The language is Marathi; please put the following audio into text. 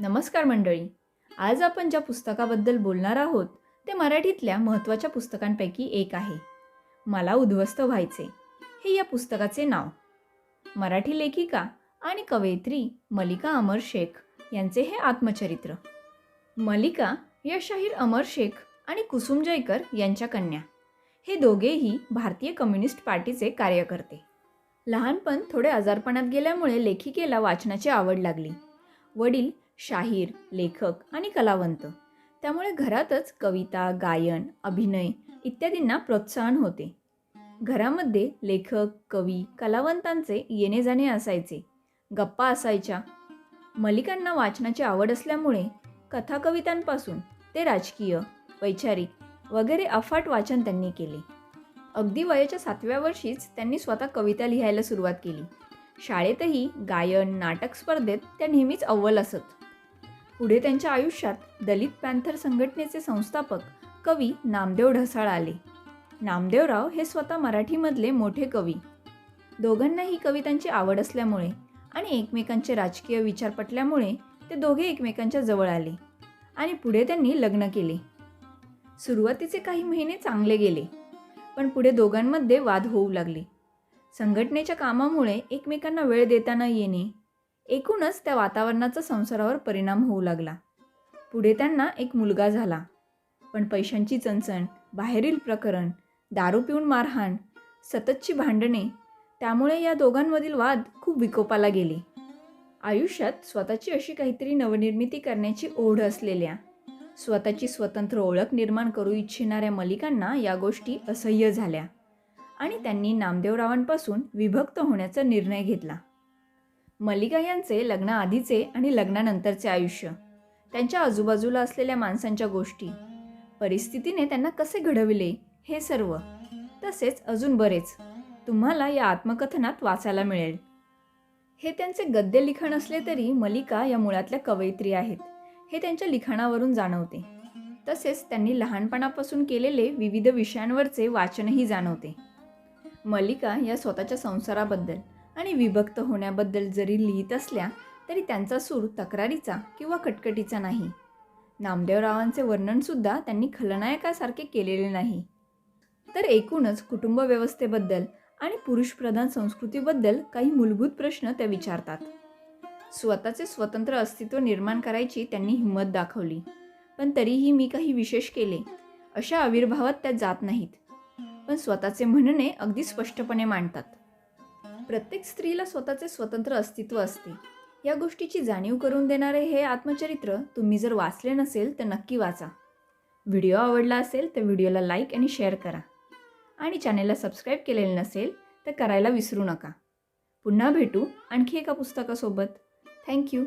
नमस्कार मंडळी. आज आपण ज्या पुस्तकाबद्दल बोलणार आहोत ते मराठीतल्या महत्त्वाच्या पुस्तकांपैकी एक आहे. मला उद्ध्वस्त व्हायचे हे या पुस्तकाचे नाव. मराठी लेखिका आणि कवयित्री मलिका अमर शेख यांचे हे आत्मचरित्र. मलिका या शाहीर अमर शेख आणि कुसुम जयकर यांच्या कन्या. हे दोघेही भारतीय कम्युनिस्ट पार्टीचे कार्यकर्ते. लहानपण थोडे आजारपणात गेल्यामुळे लेखिकेला वाचनाची आवड लागली. वडील शाहीर लेखक आणि कलावंत. त्यामुळे घरातच कविता गायन अभिनय इत्यादींना प्रोत्साहन होते. घरामध्ये लेखक कवी कलावंतांचे येणे जाणे असायचे. गप्पा असायच्या. मलिकांना वाचनाची आवड असल्यामुळे कथाकवितांपासून ते राजकीय वैचारिक वगैरे अफाट वाचन त्यांनी केले. अगदी वयाच्या सातव्या वर्षीच त्यांनी स्वतः कविता लिहायला सुरुवात केली. शाळेतही गायन नाटक स्पर्धेत त्या नेहमीच अव्वल असत. पुढे त्यांच्या आयुष्यात दलित पॅन्थर संघटनेचे संस्थापक कवी नामदेव ढसाळ आले. नामदेवराव हे स्वतः मराठीमधले मोठे कवी. दोघांनाही कवितांची आवड असल्यामुळे आणि एकमेकांचे राजकीय विचार पटल्यामुळे ते दोघे एकमेकांच्या जवळ आले आणि पुढे त्यांनी लग्न केले. सुरुवातीचे काही महिने चांगले गेले पण पुढे दोघांमध्ये वाद होऊ लागले. संघटनेच्या कामामुळे एकमेकांना वेळ देता न येणे एकूणच त्या वातावरणाचा संसारावर परिणाम होऊ लागला. पुढे त्यांना एक मुलगा झाला. पण पैशांची चणचण बाहेरील प्रकरण दारू पिऊन मारहाण सततची भांडणे त्यामुळे या दोघांमधील वाद खूप विकोपाला गेले. आयुष्यात स्वतःची अशी काहीतरी नवनिर्मिती करण्याची ओढ असलेल्या स्वतःची स्वतंत्र ओळख निर्माण करू इच्छिणाऱ्या मलिकांना या गोष्टी असह्य झाल्या आणि त्यांनी नामदेवरावांपासून विभक्त होण्याचा निर्णय घेतला. मल्लिका यांचे लग्नाआधीचे आणि लग्नानंतरचे आयुष्य. त्यांच्या आजूबाजूला असलेल्या माणसांच्या गोष्टी. परिस्थितीने त्यांना कसे घडविले हे सर्व. तसेच अजून बरेच. तुम्हाला या आत्मकथनात वाचायला मिळेल. हे त्यांचे गद्य लिखाण असले तरी मलिका या मुळातल्या कवयित्री आहेत हे त्यांच्या लिखाणावरून जाणवते. तसेच त्यांनी लहानपणापासून केलेले विविध विषयांवरचे वाचनही जाणवते. मलिका या स्वतःच्या संसाराबद्दल आणि विभक्त होण्याबद्दल जरी लिहित असल्या तरी त्यांचा सूर तक्रारीचा किंवा कटकटीचा नाही. नामदेवरावांचे वर्णनसुद्धा त्यांनी खलनायकासारखे केलेले नाही. तर एकूणच कुटुंब व्यवस्थेबद्दल आणि पुरुषप्रधान संस्कृतीबद्दल काही मूलभूत प्रश्न त्या विचारतात. स्वतःचे स्वतंत्र अस्तित्व निर्माण करायची त्यांनी हिंमत दाखवली. पण तरीही मी काही विशेष केले अशा आविर्भावात त्या जात नाहीत. पण स्वतःचे म्हणणे अगदी स्पष्टपणे मांडतात. प्रत्येक स्त्रीला स्वतःचे स्वतंत्र अस्तित्व असते. या गोष्टीची जाणीव करून देणारे हे आत्मचरित्र तुम्ही जर वाचले नसेल तर नक्की वाचा. व्हिडिओ आवडला असेल तर व्हिडिओला लाईक आणि शेअर करा. आणि चॅनेलला सबस्क्राईब केलेलं नसेल तर करायला विसरू नका. पुन्हा भेटू आणखी एका पुस्तकासोबत. थँक्यू